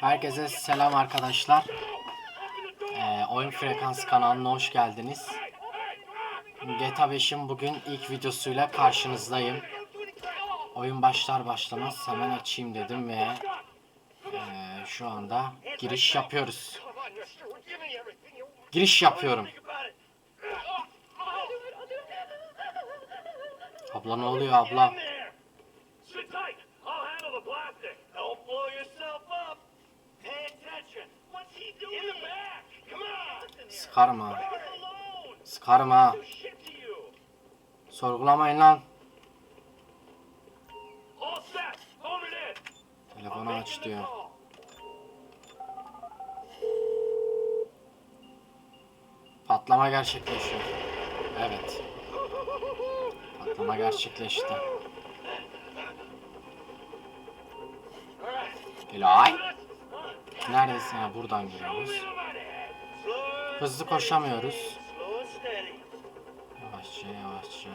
Herkese selam arkadaşlar. Ee, Oyun Frekansı kanalına hoş geldiniz. GTA 5'in bugün ilk videosuyla karşınızdayım. Oyun başlar başlamaz hemen açayım dedim ve ee, şu anda giriş yapıyoruz. Giriş yapıyorum. Abla ne oluyor abla? Sıkarım ha. Sıkarım ha. Sorgulamayın lan. Telefonu aç diyor. Patlama gerçekleşiyor. Evet. Patlama gerçekleşti. Helal. Neredesin ya? Buradan giriyoruz. Hızlı koşamıyoruz. Yavaşça yavaşça.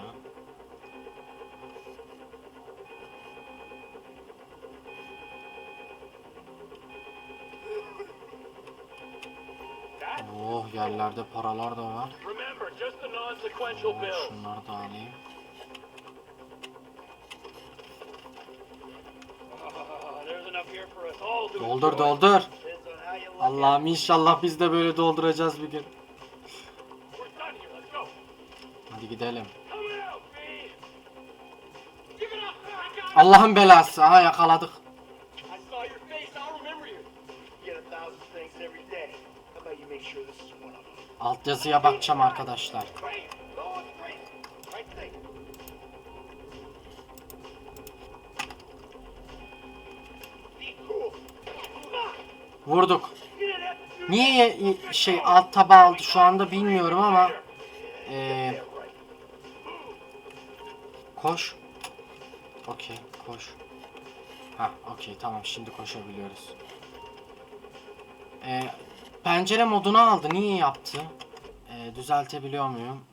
Oh yerlerde paralar da var. Oh, şunları da alayım. Ah, Doldur doldur. Depends on how you look Allah'ım inşallah biz de böyle dolduracağız bir gün. Hadi gidelim. Allah'ın belası. Aha yakaladık. I saw your face. I'll remember you. You get a thousand things every day. How about you make sure this is one of them? Altyazıya bakacağım arkadaşlar. Vurduk. Niye ye- şey alt taba aldı şu anda bilmiyorum ama eee koş. Okey koş. Ha okey tamam şimdi koşabiliyoruz. Eee pencere modunu aldı. Niye yaptı? Eee, düzeltebiliyor muyum?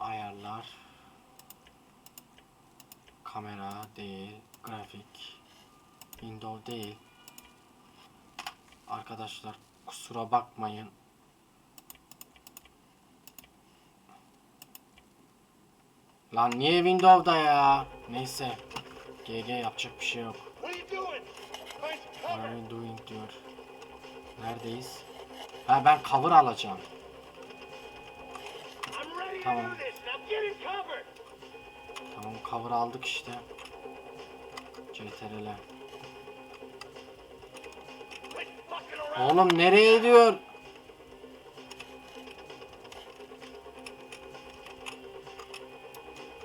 Ayarlar. Kamera değil. Grafik. Window değil. Arkadaşlar kusura bakmayın. Lan niye Windows'da ya? Neyse. GG yapacak bir şey yok. What are you doing? Diyor. Neredeyiz? Ha ben cover alacağım. Tamam. Tamam cover aldık işte. CTRL. Oğlum nereye diyor?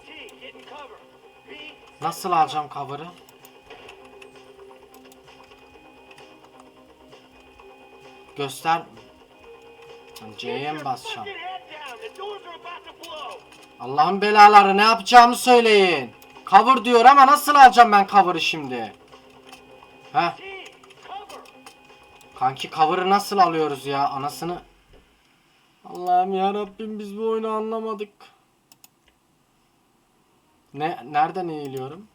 T, get in cover. B, Nasıl alacağım cover'ı? Göster. C'ye mi basacağım? Allah'ın belaları ne yapacağımı söyleyin. Cover diyor ama nasıl alacağım ben cover'ı şimdi? Heh. Kanki cover'ı nasıl alıyoruz ya anasını? Allah'ım ya Rabbim biz bu oyunu anlamadık. Ne nereden eğiliyorum?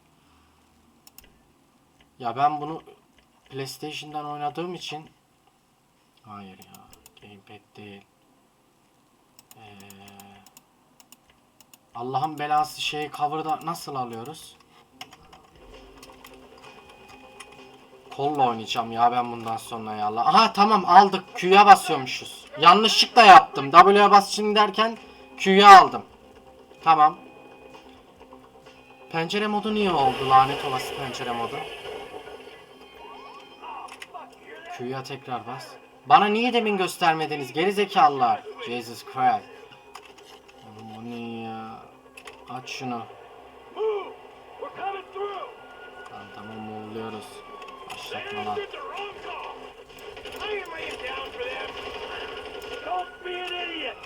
Ya ben bunu PlayStation'dan oynadığım için Hayır ya. Gamepad değil. Ee, Allah'ın belası şey cover'da nasıl alıyoruz? Kolla oynayacağım ya ben bundan sonra ya Allah. Aha tamam aldık. Q'ya basıyormuşuz. Yanlışlıkla yaptım. W'ye bas şimdi derken Q'ya aldım. Tamam. Pencere modu niye oldu lanet olası pencere modu? Q'ya tekrar bas. Bana niye demin göstermediniz geri zekalılar? Jesus Christ. Bu ne ya? Aç şunu. Tamam tamam movluyoruz. Başlatma They lan. did the wrong call. I ain't laying down for them. Don't be an idiot.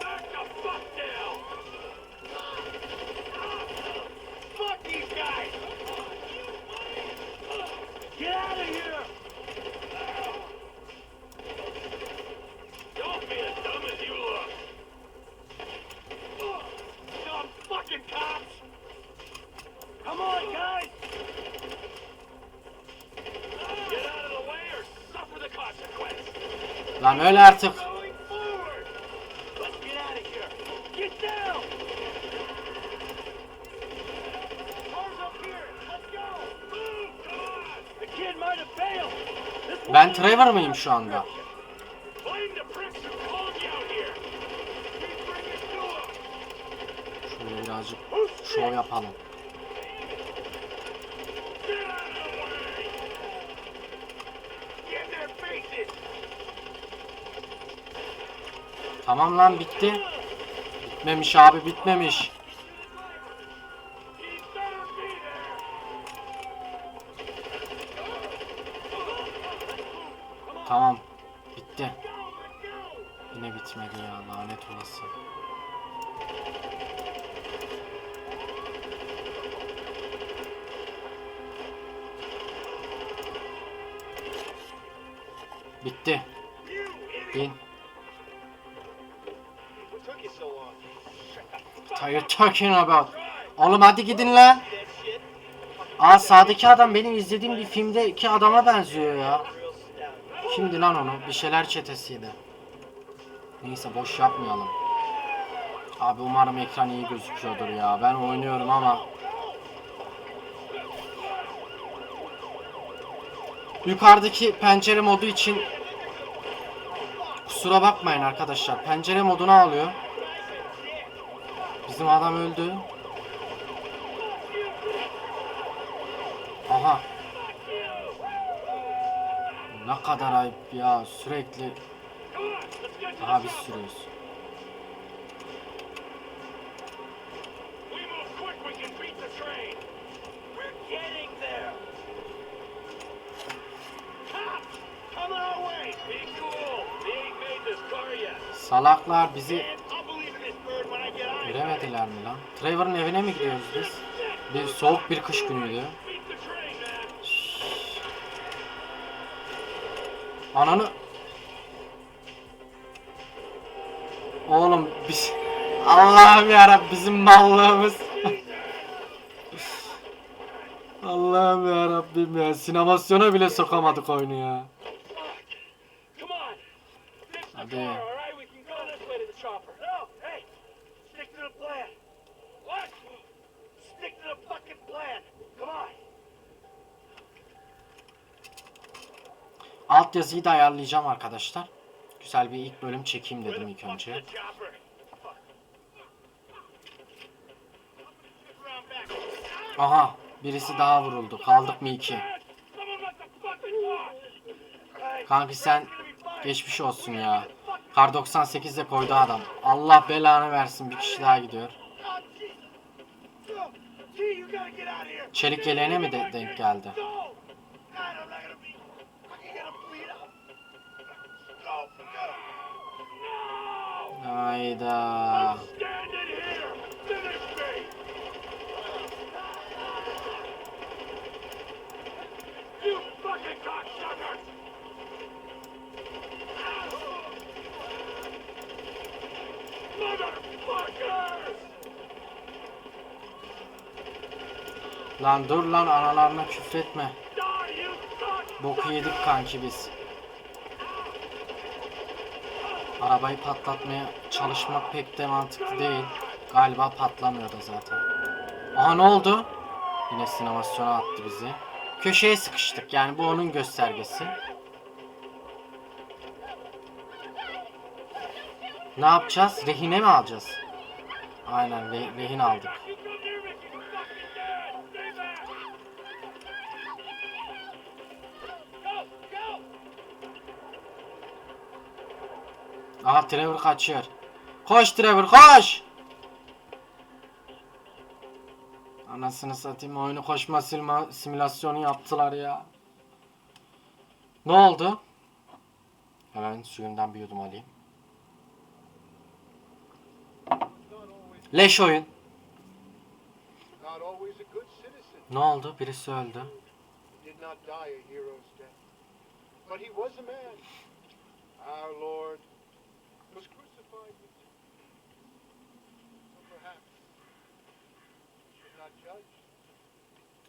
Back the fuck down. Fuck these guys. Get out of here. Don't be as dumb as you look. Dumb fucking cops. Come on, guys. Lan öyle artık. Going forward. Let's get out of here. Get down. Cars up here. Let's go. Move. Come on. The kid might have failed. This Ben one- Trevor mıyım şu anda? Blame the pricks who called you out here. Keep bringing to 'em. Şöyle birazcık şov yapalım. Get out of the way. Get in their faces. Tamam lan bitti. Bitmemiş abi bitmemiş. Talking about? Oğlum hadi gidin lan. Aa sağdaki adam benim izlediğim bir filmdeki adama benziyor ya. Kimdi lan onu? Bir şeyler çetesiydi. Neyse boş yapmayalım. Abi umarım ekran iyi gözüküyordur ya. Ben oynuyorum ama. Yukarıdaki pencere modu için kusura bakmayın arkadaşlar. Pencere modunu alıyor. Bizim adam öldü. Aha. Ne kadar ayıp ya sürekli Aha biz sürüyoruz. Salaklar bizi göremediler mi lan? Trevor'ın evine mi gidiyoruz biz? Bir soğuk bir kış günüydü. Ananı... Oğlum biz... Allah'ım yarabbim bizim mallığımız. Allah'ım yarabbim ya. Sinemasyona bile sokamadık oyunu ya. Come on. Fix the Hadi. car, all right? We can go this way to the chopper. No, hey, stick to the plan. What? Stick to the fucking plan. Come on. Altyazıyı da ayarlayacağım arkadaşlar. Güzel bir ilk bölüm çekeyim dedim ilk önce. Aha birisi daha vuruldu. Kaldık mı iki? Kanki sen geçmiş olsun ya. Kar 98'de koydu adam. Allah belanı versin bir kişi daha gidiyor. Çelik yeleğine mi de- denk geldi? Go. God, I'm not gonna be fucking gonna bleed out. Go, go. No. Hayda. Standing here. Finish me. You fucking cocksuckers. Motherfuckers. Lan dur lan analarına küfretme. Boku yedik kanki biz. Arabayı patlatmaya çalışmak pek de mantıklı değil. Galiba patlamıyor da zaten. Aha ne oldu? Yine sinemasyona attı bizi. Köşeye sıkıştık yani bu onun göstergesi. Ne yapacağız? Rehine mi alacağız? Aynen re- rehin aldık. Aha Trevor kaçıyor. Koş Trevor koş. Anasını satayım oyunu koşma silma, simülasyonu yaptılar ya. Ne oldu? Hemen suyumdan bir yudum alayım. Leş oyun. Ne oldu? Birisi öldü. Our Lord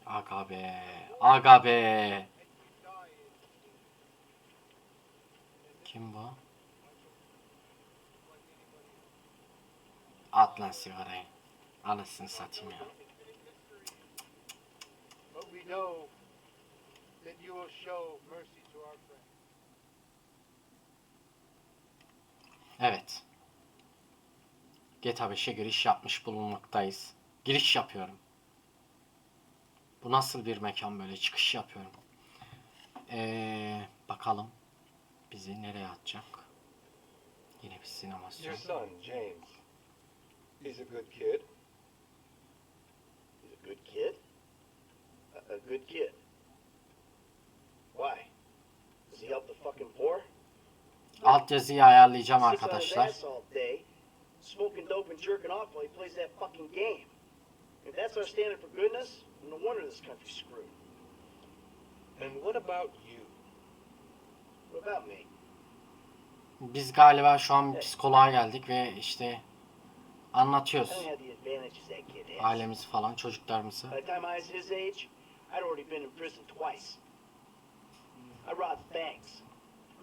Aga be. Aga be. Kim bu? At lan sigarayı. Anasını satayım ya. Evet. GTA 5'e giriş yapmış bulunmaktayız. Giriş yapıyorum. Bu nasıl bir mekan böyle çıkış yapıyorum. Ee, bakalım bizi nereye atacak? Yine bir sinemasyon. Your son, James. He's a good kid. He's a good kid? A, a good kid? Why? Does he help the fucking poor? Alt yazıyı ayarlayacağım arkadaşlar. Smoking dope and jerking off while he plays that fucking game. If that's our standard for goodness, no wonder this country's screwed. And what about you? What about me? Biz galiba şu an psikoloğa geldik ve işte anlatıyoruz. Ailemizi falan, çocuklarımızı. By the time I was his age, I'd already been in prison twice. I robbed banks.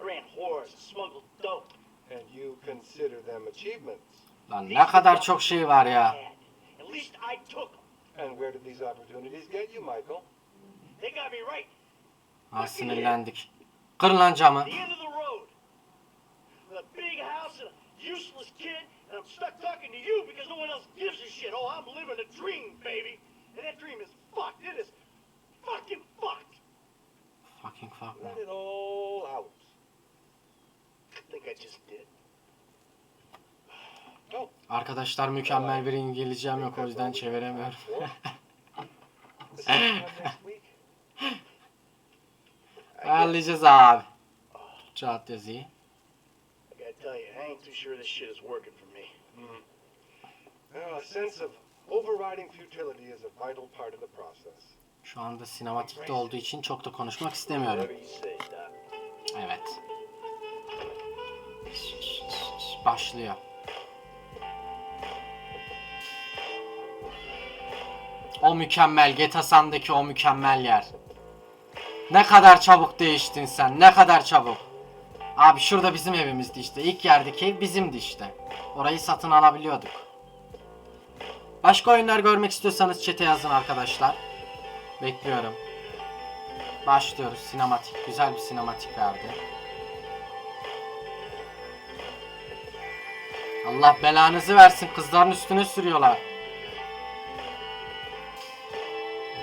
I ran whores, smuggled dope. And you consider them achievements. Lan ne kadar çok şey var ya. At least I took them. And where did these opportunities get you, Michael? They got me right Ha sinirlendik. Kır lan camı. at the end of the road. With a big house and a useless kid, and I'm stuck talking to you because no one else gives a shit. Oh, I'm living a dream, baby. And that dream is fucked. It is fucking fucked. Fucking fuck Let it all out. I think I just did. Arkadaşlar mükemmel bir İngilizcem yok o yüzden çeviremiyorum. Ayarlayacağız abi. Alt yazıyı. Process. Şu anda sinematikte olduğu için çok da konuşmak istemiyorum. Evet. Başlıyor. O mükemmel GTA San'daki o mükemmel yer. Ne kadar çabuk değiştin sen. Ne kadar çabuk. Abi şurada bizim evimizdi işte. İlk yerdeki ev bizimdi işte. Orayı satın alabiliyorduk. Başka oyunlar görmek istiyorsanız chat'e yazın arkadaşlar. Bekliyorum. Başlıyoruz. Sinematik. Güzel bir sinematik verdi. Allah belanızı versin. Kızların üstüne sürüyorlar.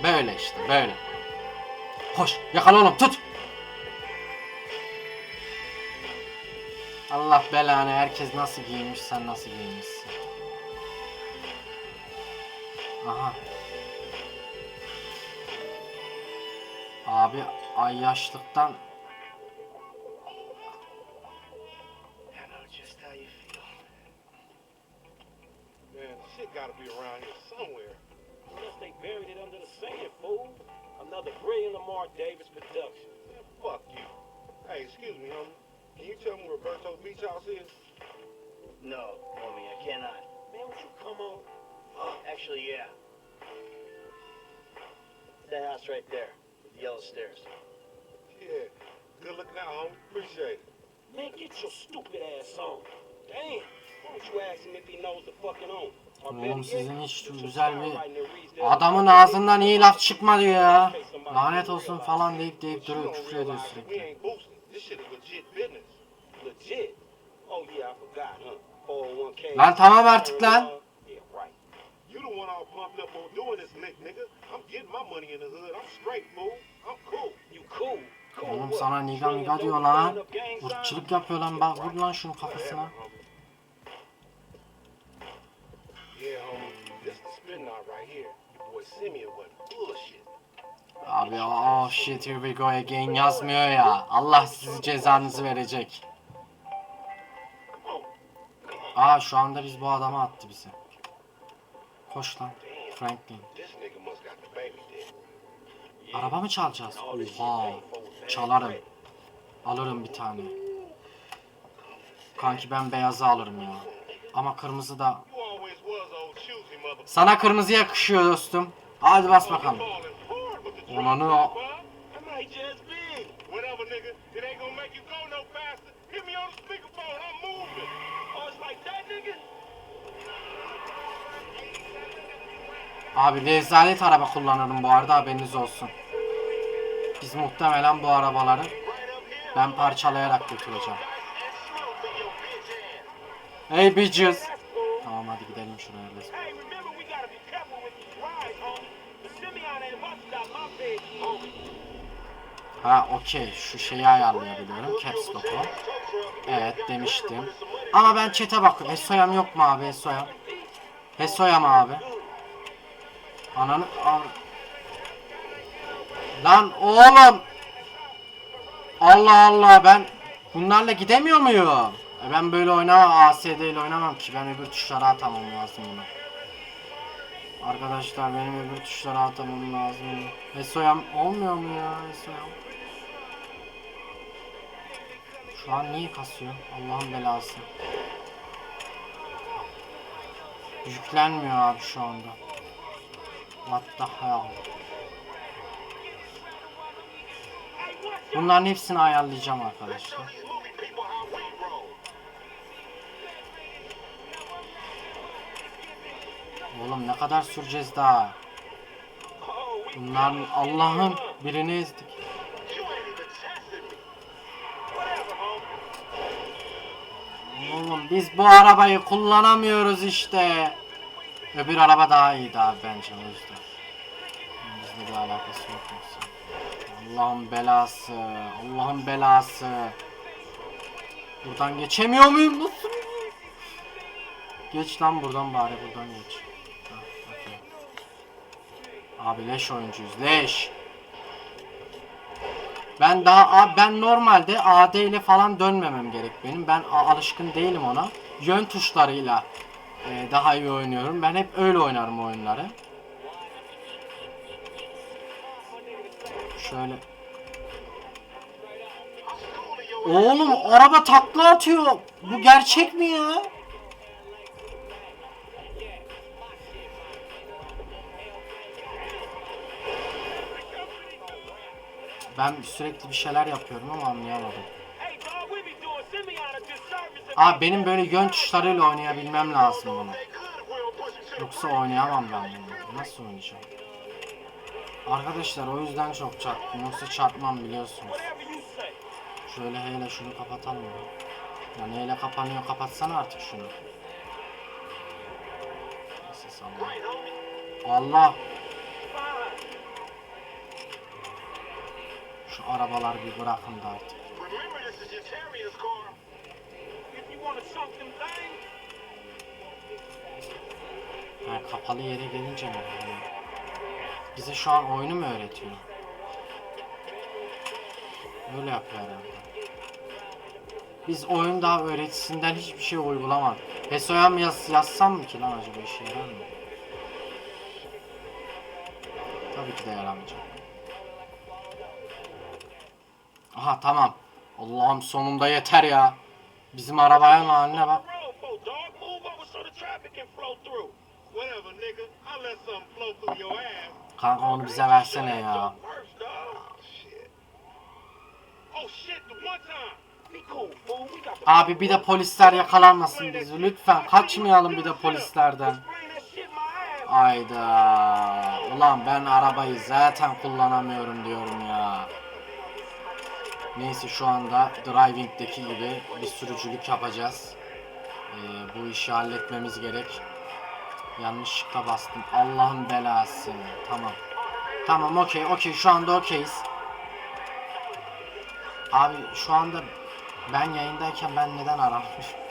Böyle işte. Böyle. Koş. Yakala oğlum. Tut. Allah belanı. Herkes nasıl giyinmiş. Sen nasıl giyinmişsin. Aha. Abi ay yaşlıktan gotta be around here somewhere. Unless they buried it under the sand, fool. Another brilliant Lamar Davis production. Man, fuck you. Hey, excuse me, homie. Can you tell me where Berto's Beach House is? No, homie, I cannot. Man, would you come on? Actually, yeah. That house right there, with the yellow stairs. Yeah. Good looking out, homie. Appreciate it. Man, get your stupid ass on. Damn. Why don't you ask him if he knows the fucking owner? Oğlum sizin hiç güzel bir adamın ağzından iyi laf çıkmadı ya. Lanet olsun falan deyip deyip duruyor küfür ediyor sürekli. ain't boosting. This shit is legit business. Legit. Yeah, I forgot, huh? 401k. Lan tamam artık lan. Oğlum sana niga dope diyor lan. Irkçılık yapıyor lan bak vur lan şunun kafasına. Abi oh shit here we go again yazmıyor ya. Allah sizi cezanızı verecek. Aa şu anda biz bu adamı attı bize. Koş lan Franklin. Araba mı çalacağız? Oha. Çalarım. Alırım bir tane. Kanki ben beyazı alırım ya. Ama kırmızı da... Sana kırmızı yakışıyor dostum. Hadi bas bakalım. Ulanı o-? Abi rezalet araba kullanırım bu arada haberiniz olsun. Biz muhtemelen bu arabaları ben parçalayarak götüreceğim. Hey bitches. Tamam hadi gidelim şuraya. let's go. Hey, remember we gotta be careful with these rides, homie. The Simeon ain't about to stop my bed, homie. Ha okey şu şeyi ayarlayabiliyorum. Caps lock'u. Evet demiştim. Ama ben chat'e bakıyorum. Hesoyam yok mu abi Hesoyam? Hesoyam abi. Ananı al. Lan oğlum. Allah Allah ben bunlarla gidemiyor muyum? E ben böyle oynamam ASD ile oynamam ki ben öbür tuşlara atamam lazım bunu. Arkadaşlar benim öbür tuşlara atamam lazım. Hesoyam olmuyor mu ya Hesoyam? Şu an niye kasıyor? Allah'ın belası. Yüklenmiyor abi şu anda. What the hell? Bunların hepsini ayarlayacağım arkadaşlar. Oğlum ne kadar süreceğiz daha? Bunların Allah'ım birini ezdik. Oğlum biz bu arabayı kullanamıyoruz işte. Öbür araba daha iyiydi abi bence o yüzden. Bizle bir alakası yok yoksa. Allah'ın belası. Allah'ın belası. Buradan geçemiyor muyum? Nasıl? Geç lan buradan bari buradan geç. Abi leş oyuncuyuz leş. Ben daha ben normalde AD ile falan dönmemem gerek benim. Ben alışkın değilim ona. Yön tuşlarıyla e, daha iyi oynuyorum. Ben hep öyle oynarım oyunları. Şöyle. Oğlum araba takla atıyor. Bu gerçek mi ya? Ben sürekli bir şeyler yapıyorum ama anlayamadım. Aa benim böyle yön tuşlarıyla oynayabilmem lazım bunu. Yoksa oynayamam ben bunu. Nasıl oynayacağım? Arkadaşlar o yüzden çok çarptım. Yoksa çarpmam biliyorsunuz. Şöyle hele şunu kapatalım ya. Ya neyle kapanıyor kapatsana artık şunu. Allah. Şu arabalar bir bırakın da artık. Ha, kapalı yere gelince mi? Yani bize şu an oyunu mu öğretiyor? Öyle yapıyor herhalde. Biz oyun daha öğretisinden hiçbir şey uygulamadık. Heso'ya mı yaz, yazsam mı ki lan acaba işe yarar mı? Tabii ki de yaramayacak. Aha tamam. Allah'ım sonunda yeter ya. Bizim arabanın haline bak. Kanka onu bize versene ya. Oh the Abi bir de polisler yakalanmasın bizi. Lütfen kaçmayalım bir de polislerden. Ayda. Ulan ben arabayı zaten kullanamıyorum diyorum ya. Neyse şu anda driving'deki gibi bir sürücülük yapacağız. Ee, bu işi halletmemiz gerek. Yanlışlıkla bastım. Allah'ın belası. Tamam. Tamam okey okey şu anda okeyiz. Abi şu anda ben yayındayken ben neden aramışım?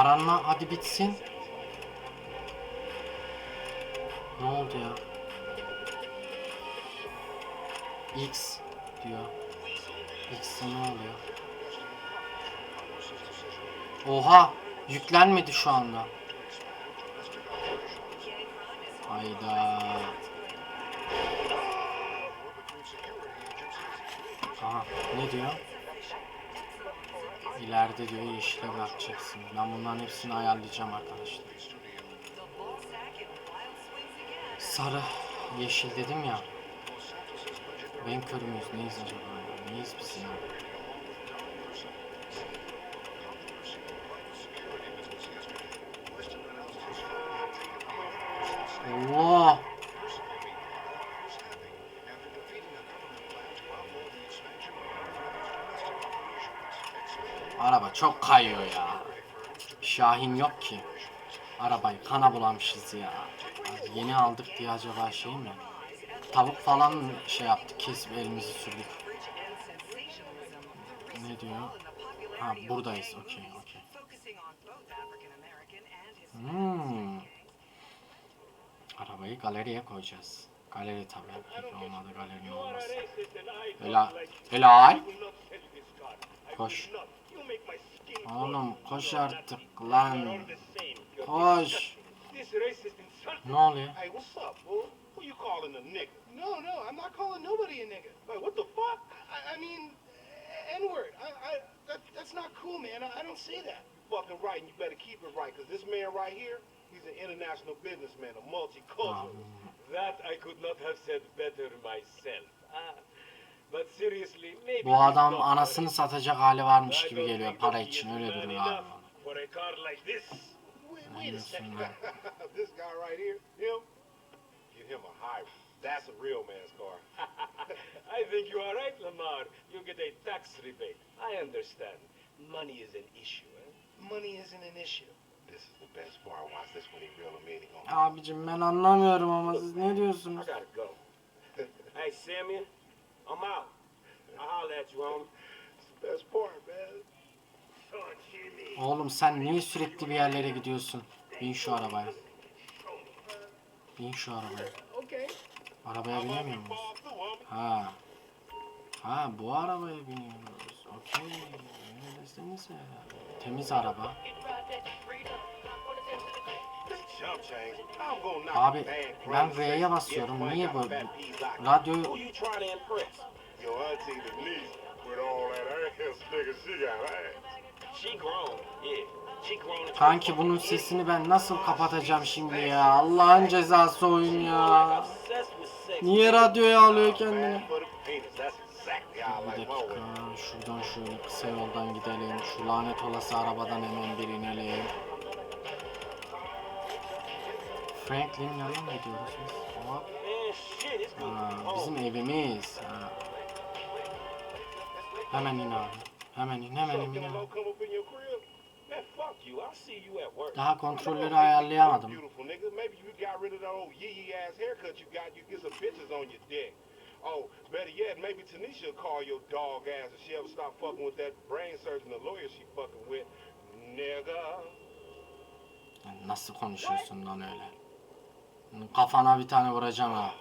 Aranma hadi bitsin. Ne oldu ya? X diyor. X'e ne oluyor? Oha! Yüklenmedi şu anda. Hayda. Aha ne diyor? İleride diyor yeşile bırakacaksın. Ben bunların hepsini ayarlayacağım arkadaşlar. Sarı, yeşil dedim ya. Ben kör müyüz? Neyiz acaba ya? Neyiz biz ya? Allah! Çok kayıyor ya. Şahin yok ki. Arabayı kana bulamışız ya. Yeni aldık diye acaba şey mi? Tavuk falan şey yaptık kesip elimizi sürdük. Ne diyor? Ha buradayız okey okey. Hmm. Arabayı galeriye koyacağız. Galeri tabii. Peki olmadı galerinin olmaz. Helal. Helal. I will not sell you. I Koş. will not. You make my skin crawl. Oğlum koş artık lan. are all the same. You're Koş. disgusting. This racist insult Ne oluyor? Hey, what's up, fool? Who you calling a nigga? No, no, I'm not calling nobody a nigga. Wait, what the fuck? I, I mean, N-word. I, I, that, that's not cool, man. I, I don't say that. Fucking right, and you better keep it right, because this man right here, he's an international businessman, a multiculturalist. That I could not have said better myself. Maybe Bu adam anasını satacak hali varmış gibi geliyor para için öyle duruyor abi. enough For a car like this. Wait, Ne wait a diyorsun second. lan? this guy right here, him, get him a hybrid. That's a real man's car. I think you are right, Lamar. You get a tax rebate. I understand. Money is an issue, eh? Money isn't an issue. This is the best part. Watch this when he reel him in. He gonna Abicim ben anlamıyorum ama siz ne I diyorsunuz? gotta go. hey, Simeon, I'm out. I'll holler at you, homie. It's the best part, man. Son Jimmy. Oğlum sen niye sürekli bir yerlere gidiyorsun? Bin şu arabaya. Bin şu arabaya. Okay. Arabaya binemiyor muyuz? Ha. Ha bu arabaya biniyoruz. Okey. Öyle desenize. Temiz araba. Abi ben sex. basıyorum. Niye böyle radyoyu Kanki bunun sesini ben nasıl kapatacağım şimdi ya? Allah'ın cezası oyun ya. Niye radyoya alıyor kendini? Bir dakika şuradan şöyle kısa yoldan gidelim. Şu lanet olası arabadan hemen bir inelim. Franklin yanına mı gidiyoruz biz? Hop. Home. bizim evimiz. Ha. Hemen in abi. Hemen in hemen in. Hemen. in. Daha kontrolleri ayarlayamadım. Oh, better yet, maybe Tanisha will call your dog ass if she ever stop fucking with that brain surgeon, the lawyer she fucking with. Nigga. Nasıl konuşuyorsun lan öyle? Kafana bir tane vuracağım ha.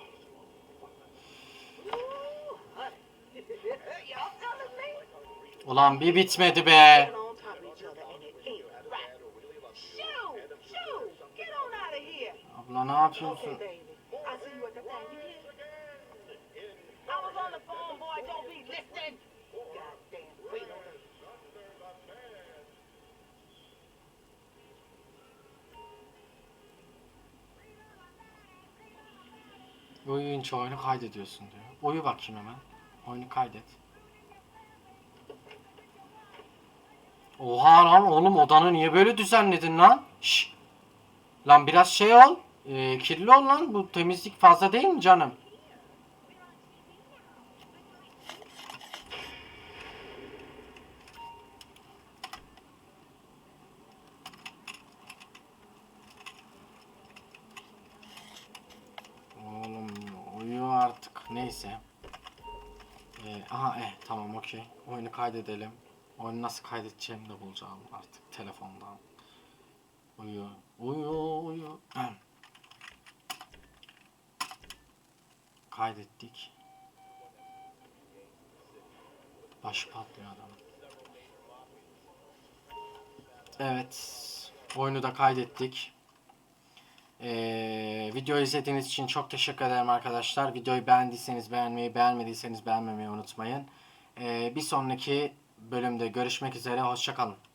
Ulan bir bitmedi be. on top of Uyuyunca oyunu kaydediyorsun diyor. Uyu bakayım hemen. Oyunu kaydet. Oha lan oğlum odanı niye böyle düzenledin lan? Şş. Lan biraz şey ol. Ee, kirli ol lan. Bu temizlik fazla değil mi canım? Oğlum uyu artık. Neyse. Ee, aha eh tamam okey. Oyunu kaydedelim. Oyunu nasıl kaydedeceğimi de bulacağım artık telefondan. Uyu. Uyu uyu. Kaydettik. Başı patlıyor adam. Evet. Oyunu da kaydettik. Ee, video izlediğiniz için çok teşekkür ederim arkadaşlar. Videoyu beğendiyseniz beğenmeyi, beğenmediyseniz beğenmemeyi unutmayın. Ee, bir sonraki bölümde görüşmek üzere. Hoşçakalın.